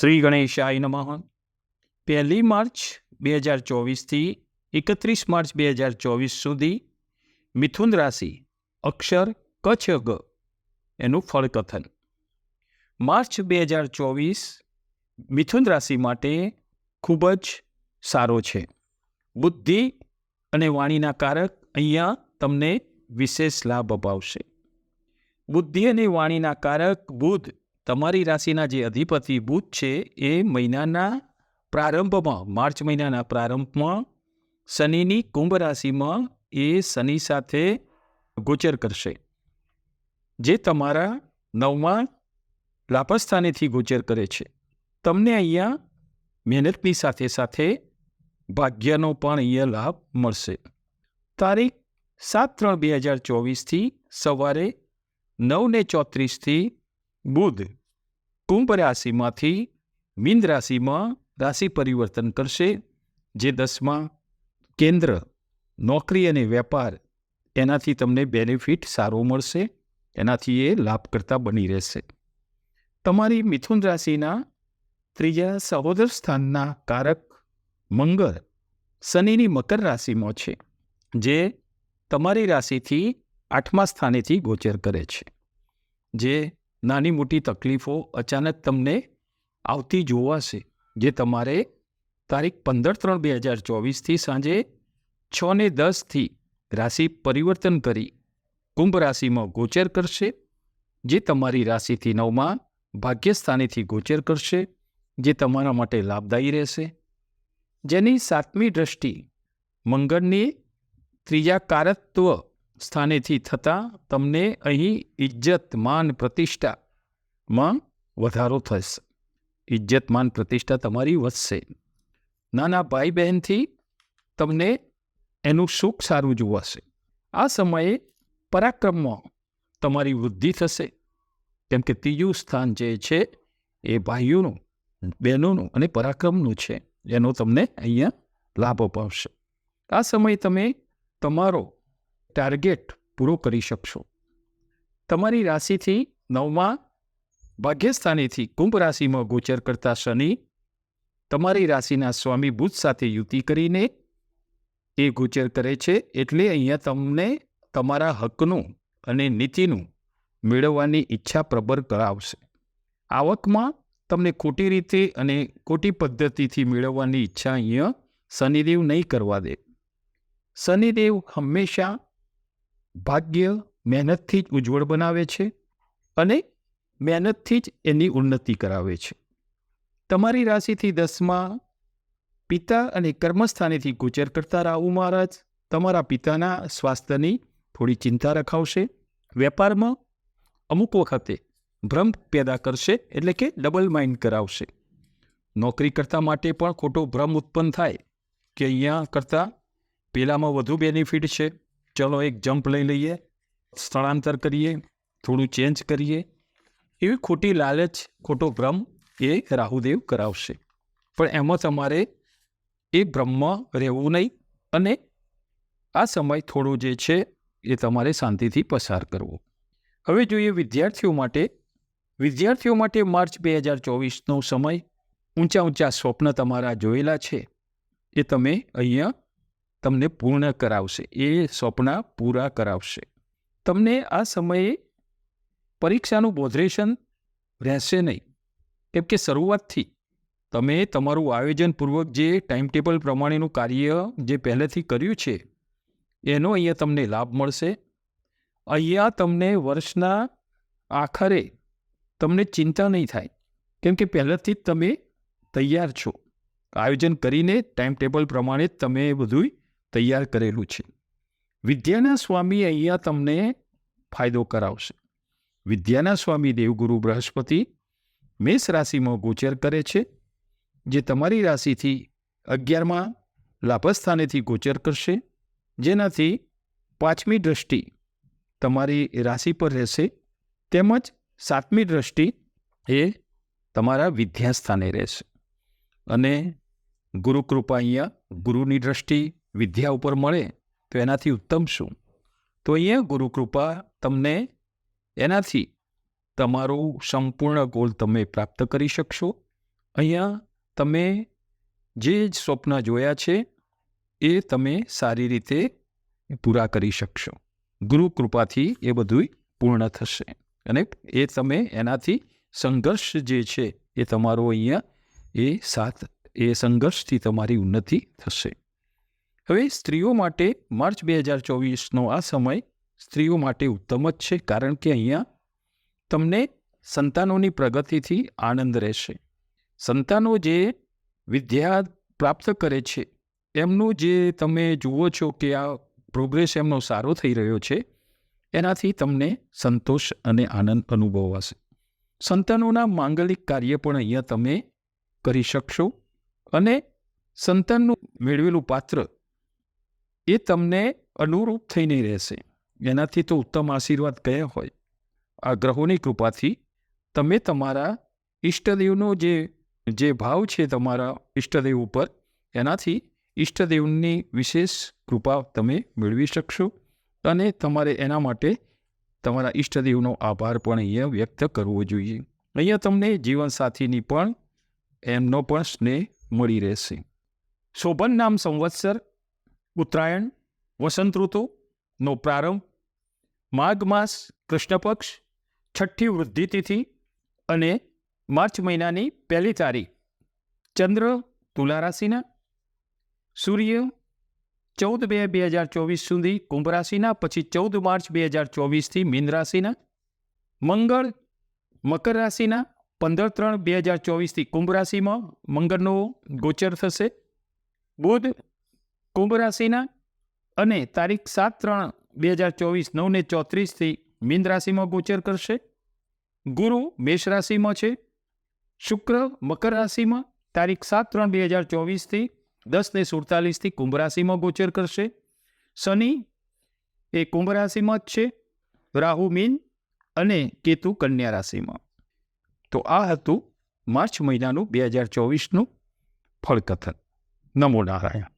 શ્રી ગણેશાય નમઃ. પહેલી માર્ચ બે હજાર ચોવીસથી એકત્રીસ માર્ચ બે હજાર ચોવીસ સુધી મિથુન રાશિ, અક્ષર, કચ્છ ગ એનું ફળકથન. માર્ચ બે હજાર ચોવીસ મિથુન રાશિ માટે ખૂબ જ સારો છે. બુદ્ધિ અને વાણીના કારક અહીંયા તમને વિશેષ લાભ અપાવશે. બુદ્ધિ અને વાણીના કારક બુધ તમારી રાશિના જે અધિપતિ બુધ છે, એ મહિનાના પ્રારંભમાં, માર્ચ મહિનાના પ્રારંભમાં, શનિની કુંભ રાશિમાં એ શનિ સાથે ગોચર કરશે. જે તમારા નવમા લાભસ્થાનેથી ગોચર કરે છે. તમને અહીંયા મહેનતની સાથે સાથે ભાગ્યનો પણ અહીંયા લાભ મળશે. તારીખ સાત ત્રણ બે હજાર ચોવીસથી સવારે નવ ને ચોત્રીસથી બુધ કુંભ રાશિમાંથી મીન રાશિમાં રાશિ પરિવર્તન કરશે, જે દસમા કેન્દ્ર, નોકરી અને વેપાર, એનાથી તમને બેનિફિટ સારો મળશે, એનાથી એ લાભકર્તા બની રહેશે. તમારી મિથુન રાશિના ત્રીજા સહોદર સ્થાનના કારક મંગળ શનિની મકર રાશિમાં છે, જે તમારી રાશિથી આઠમા સ્થાનેથી ગોચર કરે છે, જે નાની મોટી તકલીફો અચાનક તમને આવતી જોવાશે, જે તમારે તારીખ પંદર ત્રણ બે હજાર ચોવીસથી સાંજે છ ને દસથી રાશિ પરિવર્તન કરી કુંભ રાશિમાં ગોચર કરશે, જે તમારી રાશિથી નવમાં ભાગ્યસ્થાનેથી ગોચર કરશે, જે તમારા માટે લાભદાયી રહેશે. જેની સાતમી દ્રષ્ટિ મંગળની ત્રીજા કારત્વ સ્થાનેથી થતાં તમને અહીં ઇજ્જત માન, પ્રતિષ્ઠામાં વધારો થશે. ઇજ્જત માન, પ્રતિષ્ઠા તમારી વધશે. નાના ભાઈ બહેનથી તમને એનું સુખ સારું જોવાશે. આ સમયે પરાક્રમમાં તમારી વૃદ્ધિ થશે. કેમ કે ત્રીજું સ્થાન જે છે એ ભાઈઓનું, બહેનોનું અને પરાક્રમનું છે. એનો તમને અહીંયા લાભ અપાવશે આ સમયે તમે તમારો ટાર્ગેટ પૂરો કરી શકશો. તમારી રાશિથી નવમા ભાગ્યસ્થાનેથી કુંભ રાશિમાં ગોચર કરતા શનિ તમારી રાશિના સ્વામી બુધ સાથે યુતિ કરીને એ ગોચર કરે છે એટલે અહીંયા તમને તમારા હકનું અને નીતિનું મેળવવાની ઈચ્છા પ્રબળ કરાવશે. આવકમાં તમને ખોટી રીતે અને ખોટી પદ્ધતિથી મેળવવાની ઈચ્છા અહીંયા શનિદેવ નહીં કરવા દે. શનિદેવ હંમેશા ભાગ્ય મહેનતથી જ ઉજ્જવળ બનાવે છે અને મહેનતથી જ એની ઉન્નતિ કરાવે છે. તમારી રાશિથી દસમાં પિતા અને કર્મસ્થાનેથી ગોચર કરતા રાહુ મહારાજ તમારા પિતાના સ્વાસ્થ્યની થોડી ચિંતા રખાવશે. વેપારમાં અમુક વખતે ભ્રમ પેદા કરશે એટલે કે ડબલ માઇન્ડ કરાવશે. નોકરી કરતા માટે પણ ખોટો ભ્રમ ઉત્પન્ન થાય કે અહીંયા કરતાં પેલામાં વધુ બેનિફિટ છે. ચલો એક જમ્પ લઈ લઈએ, સ્થળાંતર કરીએ, થોડું ચેન્જ કરીએ. એવી ખોટી લાલચ, ખોટો ભ્રમ એ રાહુદેવ કરાવશે. પણ એમાં તમારે એ ભ્રમમાં રહેવું નહીં અને આ સમય થોડો જે છે એ તમારે શાંતિથી પસાર કરવો. હવે જોઈએ વિદ્યાર્થીઓ માટે. વિદ્યાર્થીઓ માટે માર્ચ બે હજાર ચોવીસનો સમય ઊંચા ઊંચા સ્વપ્ન તમારા જોયેલા છે. એ તમે અહીંયા તમને પૂર્ણ કરાવશે. એ સ્વપ્ન પૂરા કરાવશે. તમને આ સમયે પરીક્ષાનું બોધરેશન રહેશે નહીં. કેમ કે શરૂઆતથી તમે તમારું આયોજનપૂર્વક જે ટાઈમ ટેબલ પ્રમાણેનું કાર્ય જે પહેલેથી કર્યું છે, એનો અહીંયા તમને લાભ મળશે. અહીંયા તમને વર્ષના આખરે તમને ચિંતા નહીં થાય. કેમ કે પહેલેથી જ તમે તૈયાર છો. આયોજન કરીને ટાઈમ ટેબલ પ્રમાણે તમે બધું તૈયાર કરેલું છે. વિદ્યાના સ્વામી અહીંયા તમને ફાયદો કરાવશે. વિદ્યાના સ્વામી દેવગુરુ બૃહસ્પતિ મેષ રાશિમાં ગોચર કરે છે, જે તમારી રાશિથી અગિયારમાં લાભસ્થાનેથી ગોચર કરશે, જેનાથી પાંચમી દ્રષ્ટિ તમારી રાશિ પર રહેશે, તેમજ સાતમી દ્રષ્ટિ એ તમારા વિદ્યાસ્થાને રહેશે. અને ગુરુકૃપા અહીંયા ગુરુની દ્રષ્ટિ વિદ્યા ઉપર મળે તો એનાથી ઉત્તમ શું? તો અહીંયા ગુરુકૃપા તમને એનાથી તમારું સંપૂર્ણ ગોલ તમે પ્રાપ્ત કરી શકશો. અહીંયા તમે જે જ સ્વપ્ન જોયા છે, એ તમે સારી રીતે પૂરા કરી શકશો. ગુરુ કૃપાથી એ બધું પૂર્ણ થશે. અને એ તમે એનાથી સંઘર્ષ જે છે, એ તમારો અહીંયા એ સાથ, એ સંઘર્ષથી તમારી ઉન્નતિ થશે. હવે સ્ત્રીઓ માટે માર્ચ બે હજાર ચોવીસનો આ સમય સ્ત્રીઓ માટે ઉત્તમ જ છે, કારણ કે અહીંયા તમને સંતાનોની પ્રગતિથી આનંદ રહેશે. સંતાનો જે વિદ્યા પ્રાપ્ત કરે છે, એમનું જે તમે જુઓ છો કે આ પ્રોગ્રેસ એમનો સારો થઈ રહ્યો છે, એનાથી તમને સંતોષ અને આનંદ અનુભવાશે. સંતાનોના માંગલિક કાર્ય પણ અહીંયા તમે કરી શકશો અને સંતાનનું મેળવેલું પાત્ર એ તમને અનુરૂપ થઈને રહેશે. એનાથી તો ઉત્તમ આશીર્વાદ કયા હોય? આ ગ્રહોની કૃપાથી તમે તમારા ઈષ્ટદેવનો જે જે ભાવ છે તમારા ઈષ્ટદેવ ઉપર, એનાથી ઈષ્ટદેવની વિશેષ કૃપા તમે મેળવી શકશો અને તમારે એના માટે તમારા ઈષ્ટદેવનો આભાર પણ અહીંયા વ્યક્ત કરવો જોઈએ. અહીંયા તમને જીવનસાથીની પણ, એમનો પણ સ્નેહ મળી રહેશે. શોભન નામ સંવત્સર ઉત્તરાયણ, વસંત ઋતુનો પ્રારંભ, માઘ માસ કૃષ્ણ પક્ષ છઠ્ઠી વૃદ્ધિ તિથિ અને માર્ચ મહિનાની પહેલી તારીખ. ચંદ્ર, તુલા રાશિના. સૂર્ય, ચૌદ બે બે હજાર ચોવીસ સુધી કુંભ રાશિના, પછી ચૌદ માર્ચ બે હજાર ચોવીસથી મીન રાશિના. મંગળ, મકર રાશિના, પંદર ત્રણ બે હજાર ચોવીસથી કુંભ રાશિમાં મંગળનો ગોચર થશે. બુધ કુંભ રાશિના અને તારીખ સાત ત્રણ બે હજાર ચોવીસ નવને ચોત્રીસથી મીન રાશિમાં ગોચર કરશે. ગુરુ મેષ રાશિમાં છે. શુક્ર મકર રાશિમાં તારીખ સાત ત્રણ બે હજાર ચોવીસથી દસને સુડતાલીસથી કુંભ રાશિમાં ગોચર કરશે. શનિ એ કુંભ રાશિમાં જ છે. રાહુ મીન અને કેતુ કન્યા રાશિમાં. તો આ હતું માર્ચ મહિનાનું બે હજાર ચોવીસનું ફળકથન. નમો નારાયણ.